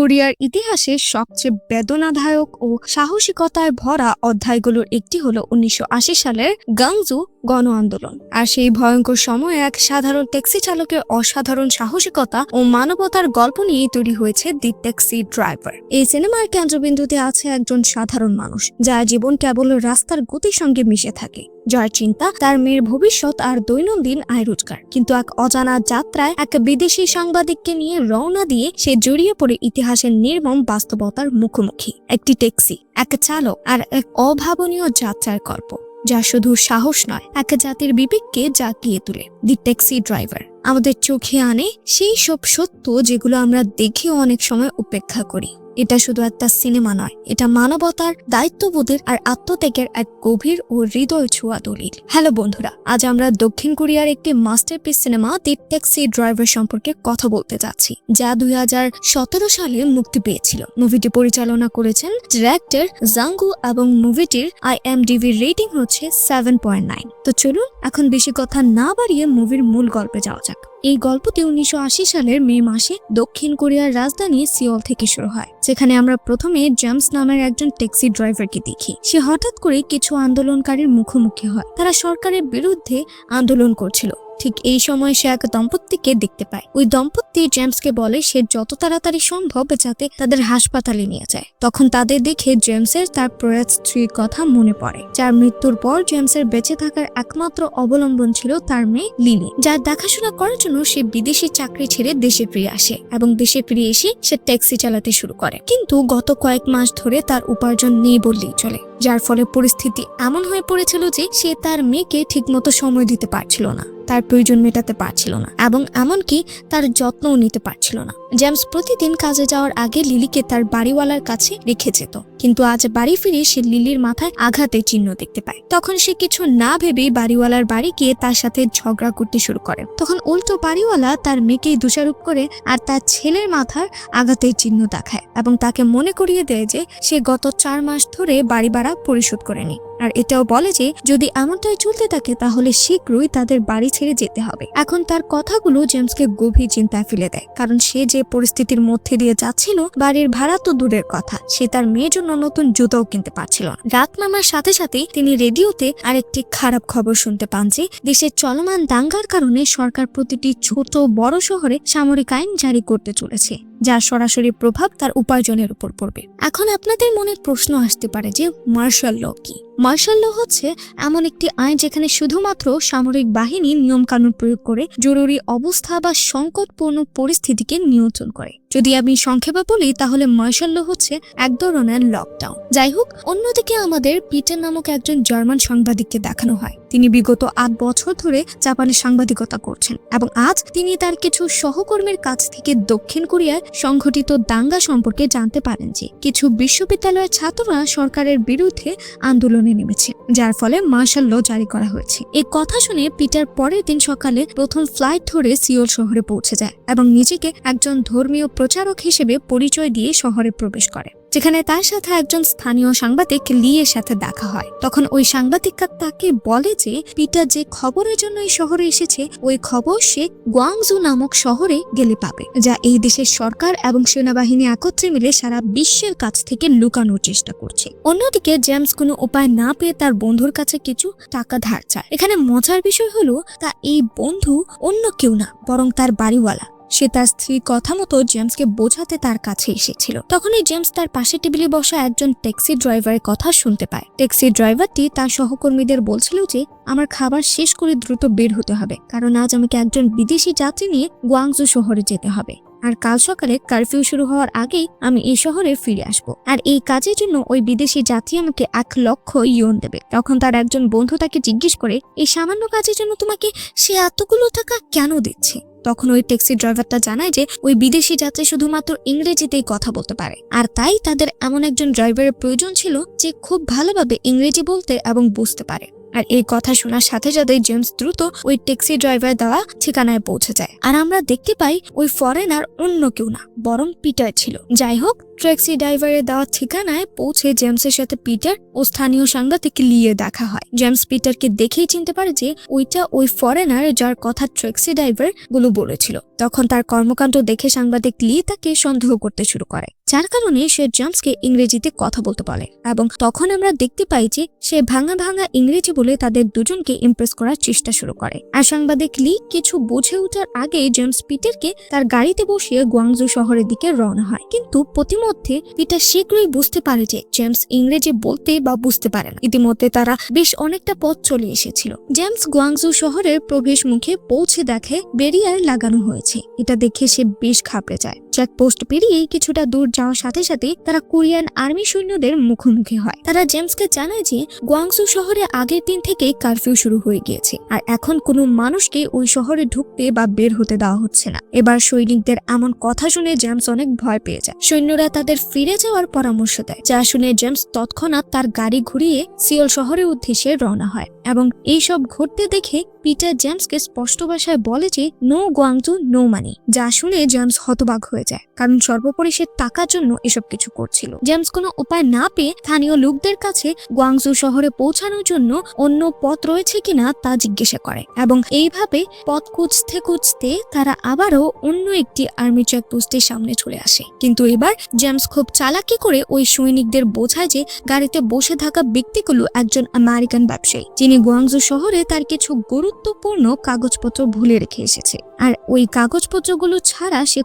কোরিয়ার ইতিহাসে সবচেয়ে বেদনাদায়ক ও সাহসিকতায় ভরা অধ্যায়গুলোর একটি হলো উনিশশো সালের গাংজু গণ আন্দোলন। আর সেই ভয়ঙ্কর সময়ে এক সাধারণ ট্যাক্সি চালকের অসাধারণ সাহসিকতা ও মানবতার গল্প নিয়ে তৈরি হয়েছে দি ট্যাক্সি ড্রাইভার। এই সিনেমার কেন্দ্রবিন্দুতে আছে একজন সাধারণ মানুষ, যার জীবন কেবল রাস্তার গতির সঙ্গে মিশে থাকে। যার চিন্তা, তার মেয়ের ভবিষ্যৎ আর দৈনন্দিন আয় রোজগার। কিন্তু এক অজানা যাত্রায় এক বিদেশি সাংবাদিককে নিয়ে রওনা দিয়ে সে জড়িয়ে পড়ে ইতিহাসের নির্মম বাস্তবতার মুখোমুখি। একটি ট্যাক্সি, এক চালক আর এক অভাবনীয় যাত্রার গল্প। যা শুধু সাহস নয়, এক জাতির বিবেককে জাগিয়ে তোলে। দি ট্যাক্সি ড্রাইভার আমাদের চোখে আনে সেই সব সত্য যেগুলো আমরা দেখেও অনেক সময় উপেক্ষা করি। এটা শুধু একটা সিনেমা নয়, এটা মানবতার দায়িত্ববোধের আর আত্মত্যাগের এক গভীর ও হৃদয় ছোঁয়া দলিল। হ্যালো বন্ধুরা, আজ আমরা দক্ষিণ কোরিয়ার একটি masterpiece cinema the taxi driver সম্পর্কে কথা বলতে যাচ্ছি, যা দুই হাজার সতেরো সালে মুক্তি পেয়েছিল। মুভিটি পরিচালনা করেছেন ডিরেক্টর জাঙ্গু এবং মুভিটির আই আইএমডিবি রেটিং হচ্ছে সেভেন পয়েন্ট নাইন তো চলুন, এখন বেশি কথা না বাড়িয়ে মুভির মূল গল্পে যাওয়া যাক। এই গল্পটি উনিশশো আশি সালের মে মাসে দক্ষিণ কোরিয়ার রাজধানী সিওল থেকে শুরু হয়, যেখানে আমরা প্রথমে জেমস নামের একজন ট্যাক্সি ড্রাইভারকে দেখি। সে হঠাৎ করে কিছু আন্দোলনকারীর মুখোমুখি হয়। তারা সরকারের বিরুদ্ধে আন্দোলন করছিল। ঠিক এই সময় সে এক দম্পতিকে দেখতে পায়। ওই দম্পতি জেমসকে বলে সে যত তাড়াতাড়ি সম্ভব যাতে তাদের হাসপাতালে নিয়ে যায়। তখন তাদের দেখে জেমসের তার প্রয়াত স্ত্রীর কথা মনে পড়ে, যার মৃত্যুর পর জেমসের বেঁচে থাকার একমাত্র অবলম্বন ছিল তার মেয়ে লিলি, যার দেখাশোনা করার জন্য সে বিদেশি চাকরি ছেড়ে দেশে ফিরে আসে এবং দেশে ফিরে এসে সে ট্যাক্সি চালাতে শুরু করে। কিন্তু গত কয়েক মাস ধরে তার উপার্জন নেই বললেই চলে। যার ফলে পরিস্থিতি এমন হয়ে পড়েছিল যে সে তার মেয়েকে ঠিকমতো সময় দিতে পারছিল না, তার প্রয়োজন মেটাতে পারছিল না এবং এমনকি তার যত্নও নিতে পারছিল না। জেমস প্রতিদিন কাজে যাওয়ার আগে লিলিকে তার বাড়িওয়ালার কাছে রেখে যেত, কিন্তু আজ বাড়ি ফিরে সে লিলির মাথায় আঘাতের চিহ্ন দেখতে পায়। তখন সে কিছু না ভেবে বাড়িওয়ালার বাড়ি গিয়ে তার সাথে ঝগড়া করতে শুরু করে। তখন উল্টো বাড়িওয়ালা তার মেয়েকেই দোষারোপ করে আর তার ছেলের মাথার আঘাতের চিহ্ন দেখায় এবং তাকে মনে করিয়ে দেয় যে সে গত চার মাস ধরে বাড়ি পরিশোধ করেনি আর এটাও বলে যে, যদি এমনটাই চলতে থাকে, তাহলে শীঘ্রই তাদের বাড়ি ছেড়ে যেতে হবে। এখন তার কথাগুলো জেমসকে গভীর চিন্তায় ফেলে দেয়। কারণ সে যে পরিস্থিতির মধ্যে দিয়ে যাচ্ছিল, বাড়ির ভাড়া তো দূরের কথা। সে তার মেয়ের জন্য নতুন জুতোও কিনতে পারছিল না। রাত নামার সাথে সাথেই তিনি রেডিওতে আরেকটি খারাপ খবর শুনতে পান যে, দেশের চলমান দাঙ্গার কারণে সরকার প্রতিটি ছোট বড় শহরে সামরিক আইন জারি করতে চলেছে, যার সরাসরি প্রভাব তার উপার্জনের উপর পড়বে। এখন আপনাদের মনে প্রশ্ন আসতে পারে যে, মার্শাল ল কি? মার্শাল হচ্ছে এমন একটি আইন যেখানে শুধুমাত্র সামরিক বাহিনী নিয়মকানুন প্রয়োগ করে জরুরি অবস্থা বা সংকটপূর্ণ পরিস্থিতিকে নিয়ন্ত্রণ করে। যদি আমি সংক্ষেপে বলি, তাহলে মার্শাল হচ্ছে এক ধরনের লকডাউন যাই হোক, অন্যদিকে আমাদের পিটার নামক একজন জার্মান সাংবাদিককে দেখানো হয়। তিনি বিগত আট বছর ধরে জাপানে সাংবাদিকতা করছেন এবং আজ তিনি তার কিছু সহকর্মীর কাছ থেকে দক্ষিণ কোরিয়ায় সংঘটিত দাঙ্গা সম্পর্কে জানতে পারেন যে, কিছু বিশ্ববিদ্যালয়ের ছাত্ররা সরকারের বিরুদ্ধে আন্দোলনে নেমেছে, যার ফলে মার্শাল ল জারি করা হয়েছে। এই কথা শুনে পিটার পরের দিন সকালে প্রথম ফ্লাইট ধরে সিওল শহরে পৌঁছে যায় এবং নিজেকে একজন ধর্মীয় প্রচারক হিসেবে পরিচয় দিয়ে শহরে প্রবেশ করে, যেখানে তার সাথে একজন স্থানীয় সাংবাদিক লিয়ের সাথে দেখা হয়। তখন ওই সাংবাদিকরা তাকে বলে যে, পিটার, যে খবরের জন্য এই শহরে এসেছে, ওই খবর সে গুয়াংজু নামক শহরে গেলে পাবে, যা এই দেশের সরকার এবং সেনাবাহিনী একত্রে মিলে সারা বিশ্বের কাছ থেকে লুকানোর চেষ্টা করছে। অন্যদিকে জেমস কোনো উপায় না পেয়ে তার বন্ধুর কাছে কিছু টাকা ধার চায়। এখানে মজার বিষয় হলো তা এই বন্ধু অন্য কেউ না, বরং তার বাড়িওয়ালা। সে তার স্ত্রীর কথা মতো জেমসকে বোঝাতে তার কাছে এসেছিল। তখনই জেমস তার পাশে টেবিলে বসা একজন ট্যাক্সি ড্রাইভারের কথা শুনতে পায়। ট্যাক্সি ড্রাইভারটি তার সহকর্মীদের বলছিল যে, আমার খাবার শেষ করে দ্রুত বের হতে হবে, কারণ আজ আমাকে একজন বিদেশি যাত্রী নিয়ে গুয়াংজু শহরে যেতে হবে। আর কাল সকালে কারফিউ শুরু হওয়ার আগেই আমি এই শহরে ফিরে আসব। আর এই কাজের জন্য ওই বিদেশি যাত্রী আমাকে এক লক্ষ ইয়ন দেবে। তখন তার একজন বন্ধু তাকে জিজ্ঞেস করে, এই সামান্য কাজের জন্য তোমাকে সে এতগুলো টাকা কেন দিচ্ছে? তখন ওই ট্যাক্সি ড্রাইভারটা জানায় যে ওই বিদেশি যাত্রী শুধুমাত্র ইংরেজিতেই কথা বলতে পারে। আর তাই তাদের এমন একজন ড্রাইভারের প্রয়োজন ছিল যে খুব ভালোভাবে ইংরেজি বলতে এবং বুঝতে পারে। আর এই কথা শোনার সাথে সাথে জেমস দ্রুত ওই ট্যাক্সি ড্রাইভার দেওয়া ঠিকানায় পৌঁছে যায়। আর আমরা দেখতে পাই ওই ফরেনার অন্য কেউ না, বরং পিটার ছিল। যাই হোক, ট্যাক্সি ড্রাইভারের দেওয়া ঠিকানায় পৌঁছে জেমসের সাথে পিটার ও স্থানীয় সাংবাদিক লিয়ে দেখা হয়। জেমস পিটারকে দেখেই চিনতে পারে যে ওইটা ওই ফরেনার যার কথা ট্যাক্সি ড্রাইভারগুলো বলেছিল। তখন তার কর্মকাণ্ড দেখে সাংবাদিক লি তাকে সন্দেহ করতে শুরু করে। যার কারণে সে জেমসকে ইংরেজিতে কথা বলতে বলে এবং তখন আমরা দেখতে পাই যে সে ভাঙা ভাঙা ইংরেজি বলে তাদের দুজনকে ইমপ্রেস করার চেষ্টা শুরু করে। আর সাংবাদিক লি কিছু বুঝে ওঠার আগে জেমস পিটারকে তার গাড়িতে বসিয়ে গুয়াংজু শহরের দিকে রওনা হয়। কিন্তু প্রতিমধ্যে পিটার শীঘ্রই বুঝতে পারে যে জেমস ইংরেজি বলতে বা বুঝতে পারে না। ইতিমধ্যে তারা বেশ অনেকটা পথ চলে এসেছিল। জেমস গুয়াংজু শহরের প্রবেশ মুখে পৌঁছে দেখে বেরিয়ার লাগানো হয়েছে। এটা দেখে সে বেশ ঘাবড়ে যায়। চেকপোস্ট পেরিয়েই কিছুটা দূর যাওয়ার সাথে সাথে তারা কোরিয়ান আর্মি সৈন্যদের মুখোমুখি হয়। তারা জেমসকে জানায় যে গুয়াংজু শহরে আগের দিন থেকেই কারফিউ শুরু হয়ে গিয়েছে, আর এখন কোনো মানুষকে ওই শহরে ঢুকতে বা বের হতে দেওয়া হচ্ছে না। এবার সৈনিকদের এমন কথা শুনে জেমস অনেক ভয় পেয়ে যায়। সৈন্যরা তাদের ফিরে যাওয়ার পরামর্শ দেয়, যা শুনে জেমস তৎক্ষণাৎ তার গাড়ি ঘুরিয়ে সিওল শহরের উদ্দেশ্যে রওনা হয় এবং এই সব ঘটতে দেখে পিটার জেমসকে স্পষ্ট ভাষায় বলে যে নো গোয়াংজু নো মানি যা শুনে জেমস হতবাক হয়ে যায়, কারণ সর্বোপরি সে টাকার জন্য এসব কিছু করছিল। জেমস কোনো উপায় না পেয়ে স্থানীয় লোকদের কাছে গোয়াংজু শহরে পৌঁছানোর জন্য অন্য পথ রয়েছে কিনা তা জিজ্ঞাসা করে এবং এইভাবে পথ খুঁজতে খুঁজতে তারা আবারও অন্য একটি আর্মি চেকপোস্টের সামনে চলে আসে। কিন্তু এবার জেমস খুব চালাকি করে ওই সৈনিকদের বোঝায় যে গাড়িতে বসে থাকা ব্যক্তিগুলো একজন আমেরিকান ব্যবসায়ী, যিনি গুয়াংজু শহরে তার কিছু গুরুত্বপূর্ণ কাগজপত্র ভুলে রেখে এসেছে। আর ওই কাগজপত্রগুলো ছাড়া সে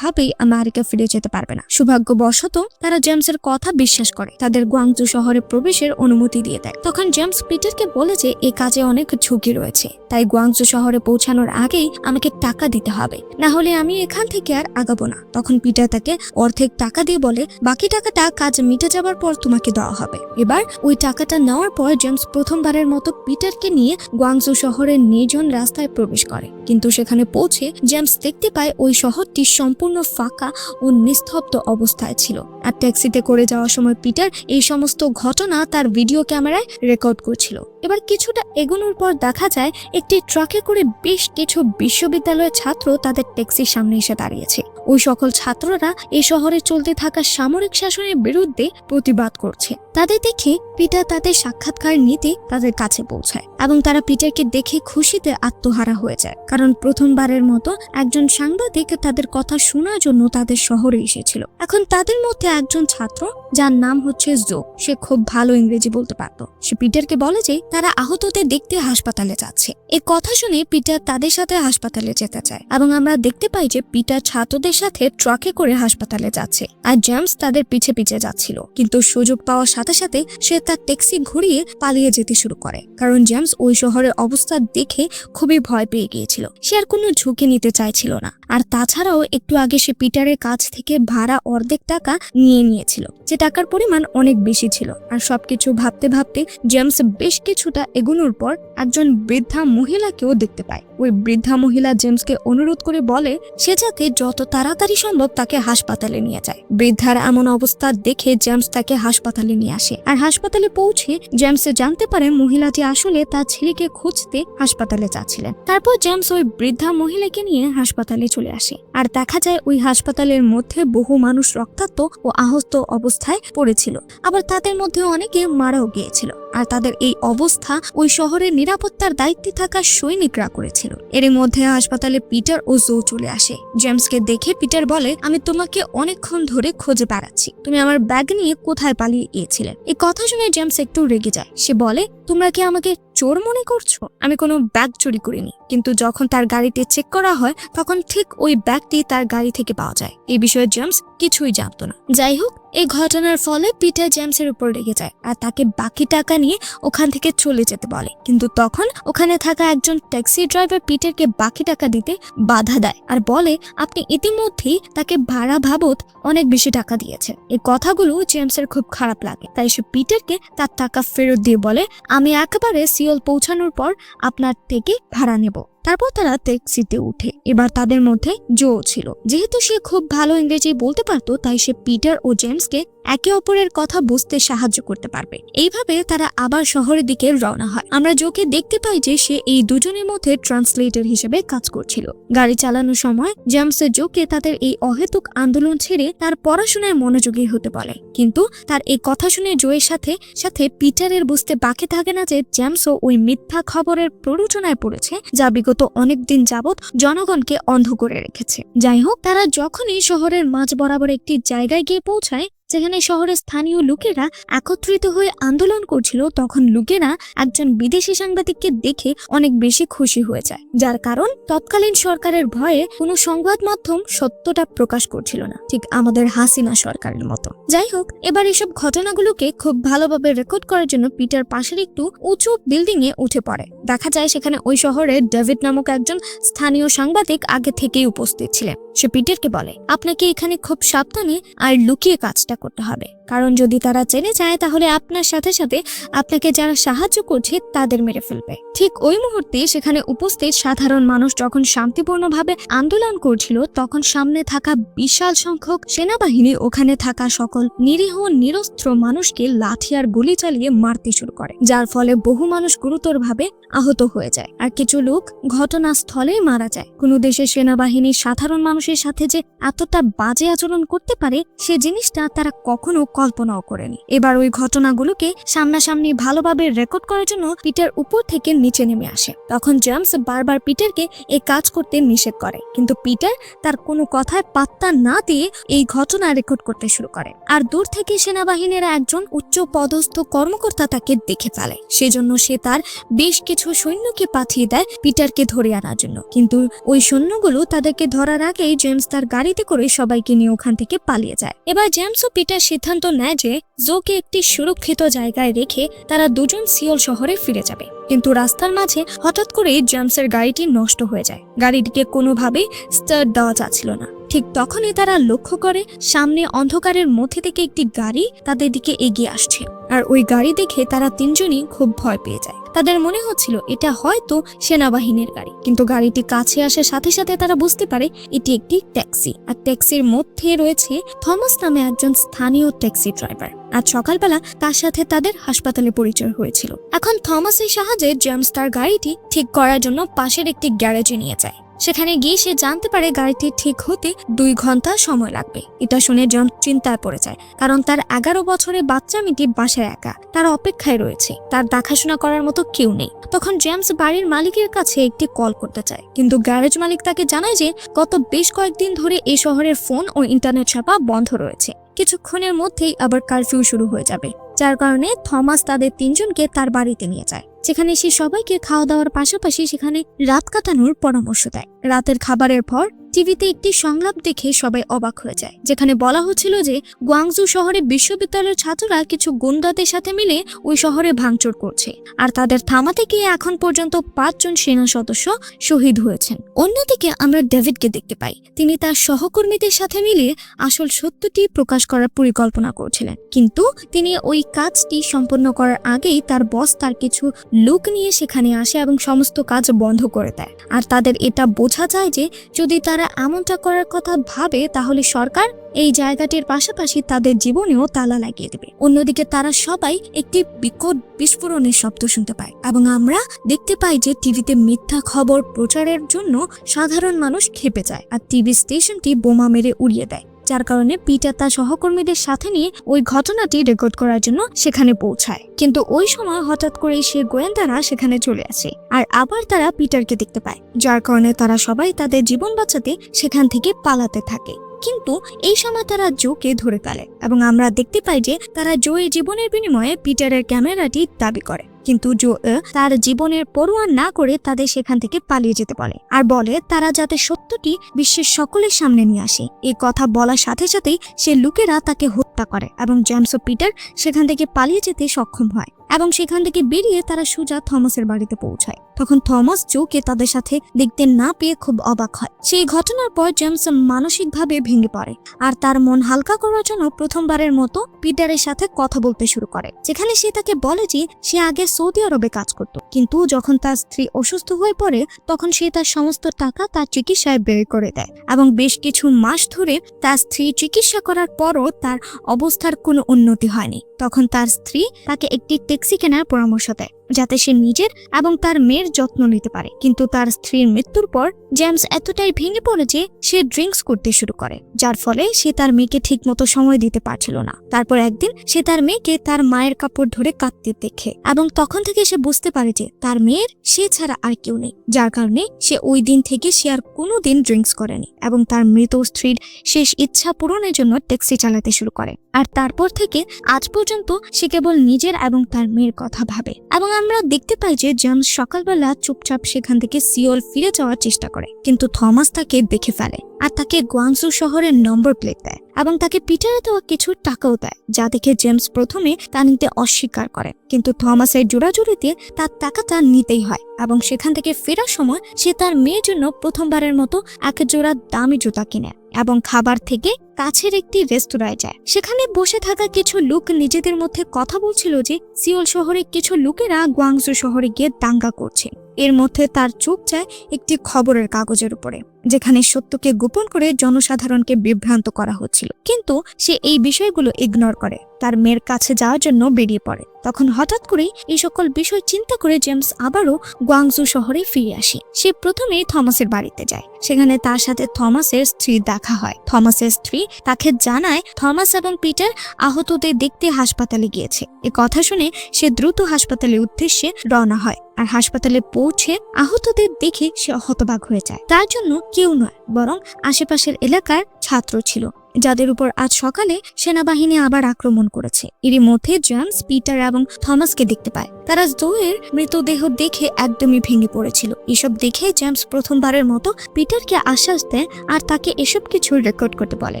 কোনোভাবেই আমেরিকা ফিরে যেতে পারবে না। সৌভাগ্যবশত, তারা জেমসের কথা বিশ্বাস করে। তাদের গুয়াংজু শহরে প্রবেশের অনুমতি দিয়ে দেয়। তখন জেমস পিটারকে বলে যে এই কাজে অনেক ঝুঁকি রয়েছে। তাই গুয়াংজু শহরে পৌঁছানোর আগেই আমাকে টাকা দিতে হবে। না হলে আমি এখান থেকে আর আগাবো না। তখন পিটার তাকে অর্ধেক টাকা দিয়ে বলে, বাকি টাকাটা কাজ মিটে যাবার পর তোমাকে দেওয়া হবে। এবার ওই টাকাটা নেওয়ার পর জেমস প্রথমবারের মতো পিটারকে নিয়ে গুয়াংজু শহরের নির্জন রাস্তায় প্রবেশ করে। কিন্তু সেখানে পৌঁছে জেমস দেখতে পায় ওই শহরটি সম্পূর্ণ ফাঁকা ও নিস্তব্ধ অবস্থায় ছিল। আর ট্যাক্সিতে করে যাওয়ার সময় পিটার এই সমস্ত ঘটনা তার ভিডিও ক্যামেরায় রেকর্ড করছিল। এবার কিছুটা এগোনোর পর দেখা যায়, একটি ট্রাকে করে বেশ কিছু বিশ্ববিদ্যালয়ের ছাত্র তাদের ট্যাক্সির সামনে এসে দাঁড়িয়েছে। ওই সকল ছাত্ররা এই শহরে চলতে থাকা সামরিক শাসনের বিরুদ্ধে প্রতিবাদ করছে। তাদের দেখে পিটার তাদের সাক্ষাৎকার নিতে তাদের কাছে পৌঁছায় এবং তারা পিটারকে দেখে খুশিতে আত্মহারা হয়ে যায়। কারণ প্রথমবারের মতো একজন সাংবাদিক তাদের কথা শোনার জন্য তাদের শহরে এসেছিল। এখন তাদের মধ্যে একজন ছাত্র, যার নাম হচ্ছে জো, সে খুব ভালো ইংরেজি বলতে পারত। সে পিটারকে বলে যে তারা আহতদের দেখতে হাসপাতালে যাচ্ছে। এ কথা শুনে পিটার তাদের সাথে হাসপাতালে যেতে চায় এবং আমরা দেখতে পাই যে পিটার ছাত্রদের সাথে ট্রাকে করে হাসপাতালে যাচ্ছে আর জেমস তাদের পিছে পিছে যাচ্ছিল। কিন্তু সুযোগ পাওয়ার সাথে সাথে সে তার ট্যাক্সি ঘুরিয়ে পালিয়ে যেতে শুরু করে। কারণ জেমস ওই শহরের অবস্থা দেখে খুবই ভয় পেয়ে গিয়েছিল। সে আর কোনো ঝুঁকি নিতে চাইছিল না। আর তাছাড়াও একটু আগে সে পিটারের কাছ থেকে ভাড়া অর্ধেক টাকা নিয়ে নিয়েছিল, যে টাকার পরিমাণ অনেক বেশি ছিল। আর সবকিছু ভাবতে ভাবতে জেমস বেশ কিছুটা এগোনোর পর একজন বৃদ্ধা মহিলাকেও দেখতে পায়। ওই বৃদ্ধা মহিলা জেমসকে অনুরোধ করে বলে, সে যাতে যত তাড়াতাড়ি সম্ভব তাকে হাসপাতালে নিয়ে যায়। বৃদ্ধার এমন অবস্থা দেখে জেমস তাকে হাসপাতালে নিয়ে আসে। আর হাসপাতালে পৌঁছে জেমস জানতে পারে মহিলাটি আসলে তার ছেলেকে খুঁজতে হাসপাতালে যাচ্ছিলেন। তারপর জেমস ওই বৃদ্ধা মহিলাকে নিয়ে হাসপাতালে চলে আসে। আর দেখা যায় ওই হাসপাতালের মধ্যে বহু মানুষ রক্তাক্ত ও আহত অবস্থায় পড়েছিল। আবার তাদের মধ্যে অনেকে মারাও গিয়েছিল। আর তাদের এই অবস্থা ওই শহরের নিরাপত্তার দায়িত্বে থাকা সৈনিকরা করেছিল। এর মধ্যে হাসপাতালে পিটার ও জো চলে আসে। জেমসকে দেখে পিটার বলে, আমি তোমাকে অনেকক্ষণ ধরে খোঁজে বেড়াচ্ছি। তুমি আমার ব্যাগ নিয়ে কোথায় পালিয়ে গিয়েছিলে এই কথা শুনে জেমস একটু রেগে যায়। সে বলে, তোমরা কি আমাকে চোর মনে করছ? আমি কোনো ব্যাগ চুরি করিনি। কিন্তু যখন তার গাড়িতে চেক করা হয়, তখন ঠিক ওই ব্যাগটি তার গাড়ি থেকে পাওয়া যায়। এই বিষয়ে জেমস কিছুই জানতো না। যাই হোক এই ঘটনার ফলে পিটার জেমসের উপর রেগে যায় আর তাকে বাকি টাকা নিয়ে ওখান থেকে চলে যেতে বলে। কিন্তু তখন ওখানে থাকা একজন ট্যাক্সি ড্রাইভার পিটারকে বাকি টাকা দিতে বাধা দেয় আর বলে, আপনি ইতিমধ্যেই তাকে ভাড়া বাবদ অনেক বেশি টাকা দিয়েছেন। এই কথাগুলো জেমসের খুব খারাপ লাগে। তাই সে পিটারকে তার টাকা ফেরত দিয়ে বলে, আমি একেবারে সিওল পৌঁছানোর পর আপনার থেকে ভাড়া নেব। তারপর তারা ট্যাক্সিতে উঠে। এবার তাদের মধ্যে জো ছিল। যেহেতু সে খুব ভালো ইংরেজি বলতে পারতো, তাই সে পিটার ও জেমসকে একে অপরের কথা বুঝতে সাহায্য করতে পারবে। এইভাবে তারা আবার শহরের দিকে রওনা হয়। আমরা জোকে দেখতে পাই যে সে এই দুজনের মধ্যে ট্রান্সলেটর হিসেবে কাজ করছিল। গাড়ি চালানোর সময় জেমস জোকে তাদের এই অহেতুক আন্দোলন ছেড়ে তার পড়াশোনায় মনোযোগী হতে বলে। কিন্তু তার এই কথা শুনে জোয়ের সাথে সাথে পিটারের বুঝতে বাকি থাকে না যে জেমসও ওই মিথ্যা খবরের প্ররোচনায় পড়েছে যা বিগত বিগত অনেক দিন যাবৎ জনগণকে অন্ধ করে রেখেছে। যাই হোক, তারা যখনই শহরের মাঝ বরাবর একটি জায়গায় গিয়ে পৌঁছায় যেখানে শহরের স্থানীয় লোকেরা একত্রিত হয়ে আন্দোলন করছিল, তখন লোকেরা একজন বিদেশি সাংবাদিককে দেখে অনেক বেশি খুশি হয়ে যায়। যার কারণ, তৎকালীন সরকারের ভয়ে কোনো সংবাদ মাধ্যম সত্যটা প্রকাশ করছিল না, ঠিক আমাদের হাসিনা সরকারের মতো। যাই হোক, এবার এসব ঘটনাগুলোকে খুব ভালোভাবে রেকর্ড করার জন্য পিটার পাশের একটু উঁচু বিল্ডিং এ উঠে পড়ে। দেখা যায় সেখানে ওই শহরে ডেভিড নামক একজন স্থানীয় সাংবাদিক আগে থেকেই উপস্থিত ছিলেন। সে পিটারকে বলে আপনাকে এখানে খুব সাবধানে আর লুকিয়ে কাজটা করতে হবে। কারণ যদি তারা জেনে যায়, তাহলে আপনার সাথে সাথে আপনাকে যারা সাহায্য করছে, তাদের মেরে ফেলবে। ঠিক ওই মুহূর্তে সেখানে উপস্থিত সাধারণ মানুষ যখন শান্তিপূর্ণভাবে আন্দোলন করছিল, তখন সামনে থাকা বিশাল সংখ্যক সেনাবাহিনী, ওখানে থাকা সকল নিরীহ, নিরস্ত্র মানুষকে লাঠি আর গুলি চালিয়ে মারতে শুরু করে, যার ফলে বহু মানুষ গুরুতরভাবে আহত হয়ে যায়। আর কিছু লোক ঘটনাস্থলেই মারা যায়। কোনো দেশের সেনাবাহিনী সাধারণ মানুষের সাথে যে এতটা বাজে আচরণ করতে পারে, সে জিনিসটা তারা কখনো কল্পনাও করেনি। এবার ওই ঘটনাগুলোকে সামনাসামনি ভালোভাবে রেকর্ড করার জন্য পিটার উপর থেকে নিচে নেমে আসে। তখন জেমস বারবার পিটারকে এই কাজ করতে নিষেধ করে। কিন্তু পিটার তার কোনো কথায় পাত্তা না দিয়ে এই ঘটনা রেকর্ড করতে শুরু করে। আর দূর থেকে সেনাবাহিনীর একজন উচ্চ পদস্থ কর্মকর্তা তাকে দেখে ফেলে। সেজন্য সে তার বেশ কিছু সৈন্যকে পাঠিয়ে দেয় পিটারকে ধরে আনার জন্য। কিন্তু ওই সৈন্যগুলো তাদেরকে ধরার আগেই জেমস তার গাড়িতে করে সবাইকে নিয়ে ওখান থেকে পালিয়ে যায়। এবার জেমস ও পিটার সিদ্ধান্ত নেয় যে জোকে একটি সুরক্ষিত জায়গায় রেখে তারা দুজন সিওল শহরে ফিরে যাবে। কিন্তু রাস্তার মাঝে হঠাৎ করে জেমসের গাড়িটি নষ্ট হয়ে যায়। গাড়িটিকে কোনোভাবেই স্টার্ট দেওয়া যাচ্ছিল না। ঠিক তখনই তারা লক্ষ্য করে সামনে অন্ধকারের মধ্যে থেকে একটি গাড়ি তাদের দিকে এগিয়ে আসছে। আর ওই গাড়ি দেখে তারা তিনজনই খুব ভয় পেয়ে যায়। তাদের মনে হচ্ছিল, এটা হয়তো সেনাবাহিনীর গাড়ি। কিন্তু গাড়িটি কাছে আসার সাথে সাথে তারা বুঝতে পারে, এটি একটি ট্যাক্সি। আর ট্যাক্সির মধ্যে রয়েছে থমাস নামে একজন স্থানীয় ট্যাক্সি ড্রাইভার। আজ সকালবেলা তার সাথে তাদের হাসপাতালে পরিচয় হয়েছিল। এখন থমাসের সাহায্যে জেমস তার গাড়িটি ঠিক করার জন্য পাশের একটি গ্যারেজে নিয়ে যায়। সেখানে গিয়ে সে জানতে পারে গাড়িটি ঠিক হতে দুই ঘণ্টা সময় লাগবে। এটা শুনে জন চিন্তায় পড়ে যায়, কারণ তার এগারো বছরের বাচ্চা মেয়েটি বাসায় একা, তার অপেক্ষায় রয়েছে, তার দেখাশোনা করার মতো কেউ নেই। তখন জেমস বাড়ির মালিকের কাছে একটি কল করতে চায়, কিন্তু গ্যারেজ মালিক তাকে জানায় যে গত বেশ কয়েকদিন ধরে এই শহরের ফোন ও ইন্টারনেট সেবা বন্ধ রয়েছে। কিছুক্ষণের মধ্যেই আবার কারফিউ শুরু হয়ে যাবে, যার কারণে থমাস তাদের তিনজনকে তার বাড়িতে নিয়ে যায়। যেখানে সে সবাইকে খাওয়া দাওয়ার পাশাপাশি সেখানে রাত কাটানোর পরামর্শ দেয়। রাতের খাবারের পর টিভিতে একটি সংলাপ দেখে সবাই অবাক হয়ে যায়, যেখানে বলা হচ্ছিল যে গুয়াংজু শহরে বিশ্ববিদ্যালয়ের ছাত্ররা কিছু গুন্ডাদের সাথে মিলে ওই শহরে ভাঙচুর করছে, আর তাদের থামাতে গিয়ে এখন পর্যন্ত পাঁচজন সেনা সদস্য শহীদ হয়েছেন। অন্যদিকে আমরা ডেভিডকে দেখতে পাই, তিনি তার সহকর্মীদের সাথে মিলে আসল সত্যটি প্রকাশ করার পরিকল্পনা করছিলেন, কিন্তু তিনি ওই কাজটি সম্পন্ন করার আগেই তার বস তার কিছু লোক নিয়ে সেখানে আসে এবং সমস্ত কাজ বন্ধ করে দেয়, আর তাদের এটা বোঝা যায় যে যদি তারা এমনটা করার কথা ভাবে, তাহলে সরকার এই জায়গাটির পাশাপাশি তাদের জীবনেও তালা লাগিয়ে দেবে। অন্যদিকে তারা সবাই একটি বিকট বিস্ফোরণের শব্দ শুনতে পায় এবং আমরা দেখতে পাই যে টিভিতে মিথ্যা খবর প্রচারের জন্য সাধারণ মানুষ খেপে যায় আর টিভি স্টেশনটি বোমা মেরে উড়িয়ে দেয়। যার কারণে পিটার তার সহকর্মীদের সাথে নিয়ে ওই ঘটনাটি রেকর্ড করার জন্য সেখানে পৌঁছায়। কিন্তু ওই সময় হঠাৎ করে সে গোয়েন্দারা সেখানে চলে আসে আর আবার তারা পিটারকে দেখতে পায়, যার কারণে তারা সবাই তাদের জীবন বাঁচাতে সেখান থেকে পালাতে থাকে। কিন্তু এই সময় তারা জোকে ধরে ফেলে এবং আমরা দেখতে পাই যে তারা জোয়ের জীবনের বিনিময়ে পিটারের ক্যামেরাটি দাবি করে। কিন্তু জো তার জীবনের পরোয়া না করে তাদের সেখান থেকে পালিয়ে যেতে বলে আর বলে, তারা যাতে সত্যটি বিশ্বের সকলের সামনে নিয়ে আসে। এই কথা বলার সাথে সাথেই সে লোকেরা তাকে হত্যা করে এবং জেমস ও পিটার সেখান থেকে পালিয়ে যেতে সক্ষম হয় এবং সেখান থেকে বেরিয়ে তারা সুজা থমাসের বাড়িতে পৌঁছায়। তখন থমাস জোকে তাদের সাথে দেখতে না পেয়ে খুব অবাক হয়। সেই ঘটনার পর জেমস মানসিকভাবে ভেঙে পড়ে আর তার মন হালকা করার জন্য প্রথমবারের মতো পিটারের সাথে কথা বলতে শুরু করে, যেখানে সে তাকে বলে যে সে আগে সৌদি আরবে কাজ করত। কিন্তু যখন তার স্ত্রী অসুস্থ হয়ে পড়ে, তখন সে তার সমস্ত টাকা তার চিকিৎসায় ব্যয় করে দেয় এবং বেশ কিছু মাস ধরে তার স্ত্রী চিকিৎসা করার পরও তার অবস্থার কোনো উন্নতি হয়নি। তখন তার স্ত্রী তাকে একটি ট্যাক্সি কেনার পরামর্শ দেয়। যাতে সে নিজের এবং তার মেয়ের যত্ন নিতে পারে। কিন্তু তার স্ত্রীর মৃত্যুর পর জেমস এতটাই ভেঙে পড়ে যে সে ড্রিঙ্কস করতে শুরু করে, যার ফলে সে তার মেয়েকে ঠিকমতো সময় দিতে পারছিল না। তারপর একদিন সে তার মেয়েকে তার মায়ের কাপড় ধরে কাঁদতে দেখে এবং তখন থেকে সে বুঝতে পারে যে তার মেয়ের সে ছাড়া আর কেউ নেই, যার কারণে সে ওই দিন থেকে সে আর কোনোদিন ড্রিঙ্কস করেনি এবং তার মৃত স্ত্রীর শেষ ইচ্ছা পূরণের জন্য ট্যাক্সি চালাতে শুরু করে। আর তারপর থেকে আজ পর্যন্ত সে কেবল নিজের এবং তার মেয়ের কথা ভাবে। এবং আমরা দেখতে পাই যে জেমস সকালবেলা চুপচাপ সেখান থেকে সিওল ফিরে যাওয়ার চেষ্টা করে, কিন্তু থমাস তাকে দেখে ফেলে। আর তাকে গোয়াংসু শহরের নম্বর প্লেট দেয় এবং তাকে পিটারে দেওয়া কিছু টাকাও দেয়, যা দেখে জেমস প্রথমে তা নিতে অস্বীকার করে। কিন্তু থমাসের জোড়াজুড়িতে তার টাকাটা নিতেই হয় এবং সেখান থেকে ফেরার সময় সে তার মেয়ের জন্য প্রথমবারের মতো এক জোড়া দামি জুতা কিনে এবং খাবার থেকে কাছের একটি রেস্তোরাঁয় যায়। সেখানে বসে থাকা কিছু লোক নিজেদের মধ্যে কথা বলছিল যে সিওল শহরে কিছু লোকেরা গুয়াংজু শহরে গিয়ে দাঙ্গা করছে। এর মধ্যে তার চোখ যায় একটি খবরের কাগজের উপরে, যেখানে সত্যকে গোপন করে জনসাধারণকে বিভ্রান্ত করা হচ্ছিল। কিন্তু সে এই বিষয়গুলো ইগনোর করে, তার মেয়ের কাছে যাওয়ার জন্য বেরিয়ে পড়ে। তখন হঠাৎ করেই এই সকল বিষয় চিন্তা করে জেমস আবারও গুয়াংজু শহরে ফিরে আসে। সে প্রথমে থমাসের বাড়িতে যায়। সেখানে তার সাথে থমাসের স্ত্রী দেখা হয়। থমাসের স্ত্রী তাকে জানায় থমাস এবং পিটার আহতদের দেখতে হাসপাতালে গিয়েছে। এ কথা শুনে সে দ্রুত হাসপাতালের উদ্দেশ্যে রওনা হয় আর হাসপাতালে পৌঁছে আহতদের দেখে সে হতবাক হয়ে যায়। তার জন্য কেউ নয়, বরং আশেপাশের এলাকার ছাত্র ছিল। যাদের উপর আজ সকালে সেনাবাহিনী আবার আক্রমণ করেছে। এরই মধ্যে জেমস, পিটার এবং থমাসকে দেখতে পায়। তারা জোয়ের মৃতদেহ দেখে একদমই ভেঙে পড়েছিল। এসব দেখে জেমস প্রথমবারের মতো পিটারকে আশ্বাস দেয় আর তাকে এসব কিছু রেকর্ড করতে বলে।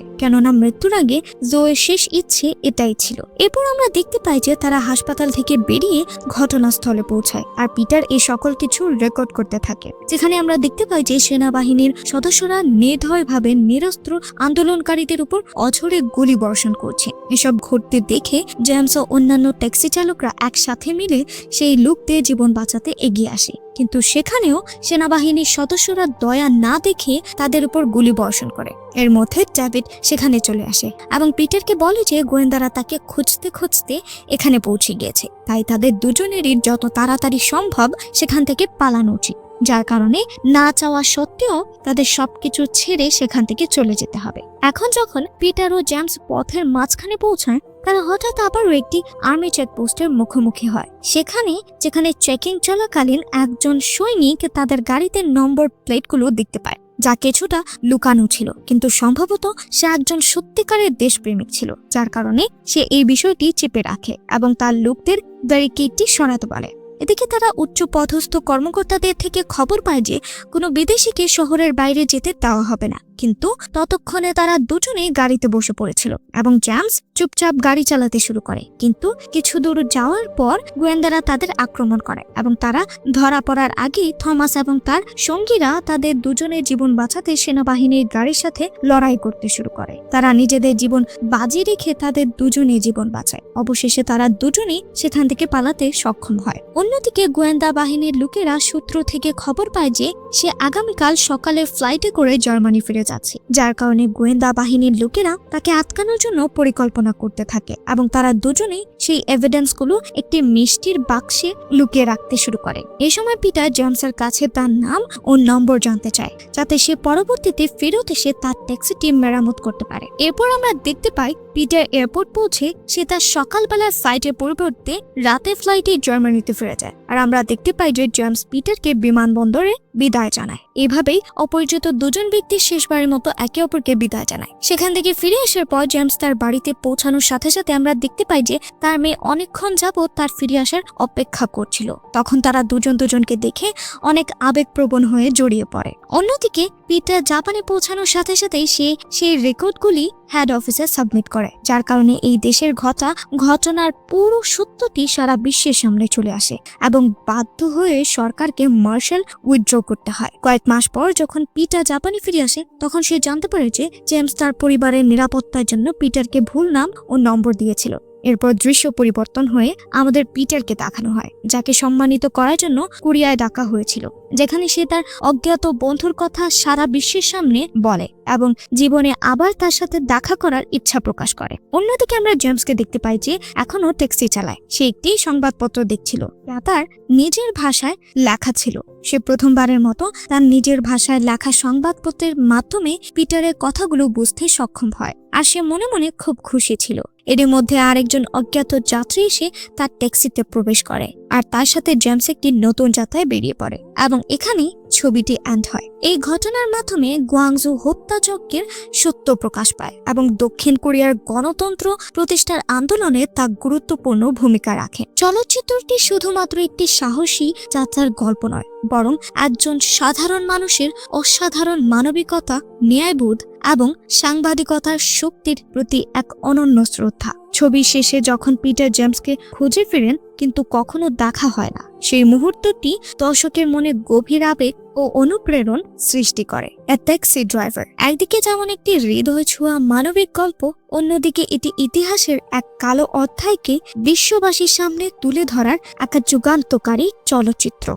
কেননা মৃত্যুর আগে জোয়ের শেষ ইচ্ছে এটাই ছিল। এরপর আমরা দেখতে পাই যে তারা হাসপাতাল থেকে বেরিয়ে ঘটনাস্থলে পৌঁছায় আর পিটার এই সকল কিছু রেকর্ড করতে থাকে। যেখানে আমরা দেখতে পাই যে সেনাবাহিনীর সদস্যরা নির্দয়ভাবে নিরস্ত্র আন্দোলনকারীদের উপর অঝরে গুলি বর্ষণ করছে। এসব ঘটতে দেখে জেমস ও অন্যান্য ট্যাক্সি চালকরা একসাথে মিলে সেই লোকদের জীবন বাঁচাতে এগিয়ে আসে। কিন্তু সেখানেও সেনাবাহিনীর সদস্যরা দয়া না দেখে তাদের উপর গুলি বর্ষণ করে। এর মধ্যে ডেভিড সেখানে চলে আসে এবং পিটারকে বলে যে গোয়েন্দারা তাকে খুঁজতে খুঁজতে এখানে পৌঁছে গিয়েছে। তাই তাদের দুজনেরই যত তাড়াতাড়ি সম্ভব সেখান থেকে পালানো উচিত। যার কারণে না চাওয়া সত্ত্বেও তাদের সবকিছু ছেড়ে সেখান থেকে চলে যেতে হবে। এখন যখন পিটার ও জেমস পথের মাঝখানে পৌঁছায়, তারা হঠাৎ আবারও একটি আর্মি চেকপোস্টের মুখোমুখি হয়। সেখানে, যেখানে চেকিং চলাকালীন একজন সৈনিক তাদের গাড়িতে নম্বর প্লেটগুলো দেখতে পায়, যা কিছুটা লুকানো ছিল। কিন্তু সম্ভবত সে একজন সত্যিকারের দেশপ্রেমিক ছিল, যার কারণে সে এই বিষয়টি চেপে রাখে এবং তার লোকদের ব্যারিকেডটি সরাতে পারে এদিকে তারা উচ্চ পদস্থ কর্মকর্তাদের থেকে খবর পায় যে কোনো বিদেশিকে শহরের বাইরে যেতে দেওয়া হবে না। কিন্তু ততক্ষণে তারা দুজনেই গাড়িতে বসে পড়েছিল এবং জ্যামস চুপচাপ গাড়ি চালাতে শুরু করে। কিন্তু কিছু দূর যাওয়ার পর গোয়েন্দারা তাদের আক্রমণ করে এবং তারা ধরা পড়ার আগেই থমাস এবং তার সঙ্গীরা তাদের দুজনের জীবন বাঁচাতে সেনাবাহিনীর গাড়ির সাথে লড়াই করতে শুরু করে। তারা নিজেদের জীবন বাজি রেখে তাদের দুজনে জীবন বাঁচায়। অবশেষে তারা দুজনেই সেখান থেকে পালাতে সক্ষম হয়। অন্যদিকে গোয়েন্দা বাহিনীর লোকেরা সূত্র থেকে খবর পায় যে সে আগামীকাল সকালে ফ্লাইটে করে জার্মানি ফিরে যাচ্ছে। যার কারণে গোয়েন্দা বাহিনীর লোকেরা তাকে আটকানোর জন্য পরিকল্পনা করতে থাকে এবং তারা দুজনেই সেই এভিডেন্সগুলো একটি মিষ্টির বাক্সে লুকিয়ে রাখতে শুরু করে। এই সময় পিটার জেমসের কাছে তার নাম ও নম্বর জানতে চায়, যাতে সে পরবর্তীতে ফেরত এসে তার ট্যাক্সিটি মেরামত করতে পারে। এরপর আমরা দেখতে পাই পিটার এয়ারপোর্ট পৌঁছে সে তার সকালবেলার ফ্লাইটের পরিবর্তে রাতে ফ্লাইটে জার্মানিতে ফিরে যায়। আর আমরা দেখতে পাই যে জেমস পিটারকে বিমানবন্দরে বিদায় জানায়। এভাবেই অপরিচিত দুজন ব্যক্তি শেষবারের মতো একে অপরকে বিদায় জানায়। সেখান থেকে ফিরে আসার পর জেমস তার বাড়িতে পৌঁছানোর সাথে সাথে আমরা দেখতে পাই যে তার মেয়ে অনেকক্ষণ যাবৎ তার ফিরে আসার অপেক্ষা করছিল। তখন তারা দুজন দুজনকে দেখে অনেক আবেগপ্রবণ হয়ে জড়িয়ে পড়ে। অন্যদিকে পিটার জাপানে পৌঁছানোর সাথে সাথেই সে সেই রেকর্ডগুলি হেড অফিসে সাবমিট করে। যার কারণে এই দেশের ঘটা, ঘটনার পুরো সত্যটি সারা বিশ্বের সামনে চলে আসে এবং বাধ্য হয়ে সরকারকে মার্শাল উইথড্র করতে হয়। কয়েক মাস পর যখন পিটার জাপানে ফিরে আসে, তখন সে জানতে পারে যে, জেমস তার পরিবারের নিরাপত্তার জন্য পিটারকে ভুল নাম ও নম্বর দিয়েছিল। এরপর দৃশ্য পরিবর্তন হয়ে আমাদের পিটারকে দেখানো হয়, যাকে সম্মানিত করার জন্য কোরিয়ায় ডাকা হয়েছিল, যেখানে সে তার অজ্ঞাত বন্ধুর কথা সারা বিশ্বের সামনে বলে এবং জীবনে আবার তার সাথে দেখা করার ইচ্ছা প্রকাশ করে। অন্যদিকে আমরা জেমসকে দেখতে পাই যে এখনও ট্যাক্সি চালায়। সে একটি সংবাদপত্র দেখছিল। যা তার নিজের ভাষায় লেখা ছিল। সে প্রথমবারের মতো তার নিজের ভাষায় লেখা সংবাদপত্রের মাধ্যমে পিটারের কথাগুলো বুঝতে সক্ষম হয়। আর সে মনে মনে খুব খুশি ছিল। এর মধ্যে আরেকজন অজ্ঞাত যাত্রী এসে তার ট্যাক্সিতে প্রবেশ করে। আর তার সাথে জেমস একটি নতুন যাত্রায় বেরিয়ে পড়ে এবং এখানেই ছবিটি এন্ড হয়। এই ঘটনার মাধ্যমে গুয়াংজু হত্যাযজ্ঞের সত্য প্রকাশ পায় এবং দক্ষিণ কোরিয়ার গণতন্ত্র প্রতিষ্ঠার আন্দোলনে তা গুরুত্বপূর্ণ ভূমিকা রাখে। চলচ্চিত্রটি শুধুমাত্র একটি সাহসী যাত্রার গল্প নয়, বরং একজন সাধারণ মানুষের অসাধারণ মানবিকতা, ন্যায়বোধ এবং সাংবাদিকতার শক্তির প্রতি এক অনন্য শ্রদ্ধা। ছবি শেষে যখন পিটার জেমসকে খুঁজে ফিরেন কিন্তু কখনো দেখা হয় না। সেই মুহূর্তটি দর্শকের মনে গভীর আবেগ ও অনুপ্রেরণ সৃষ্টি করে। ট্যাক্সি ড্রাইভার একদিকে যেমন একটি হৃদয় ছোঁয়া মানবিক গল্প, অন্যদিকে এটি ইতিহাসের এক কালো অধ্যায়কে বিশ্ববাসীর সামনে তুলে ধরার একটা যুগান্তকারী চলচ্চিত্র।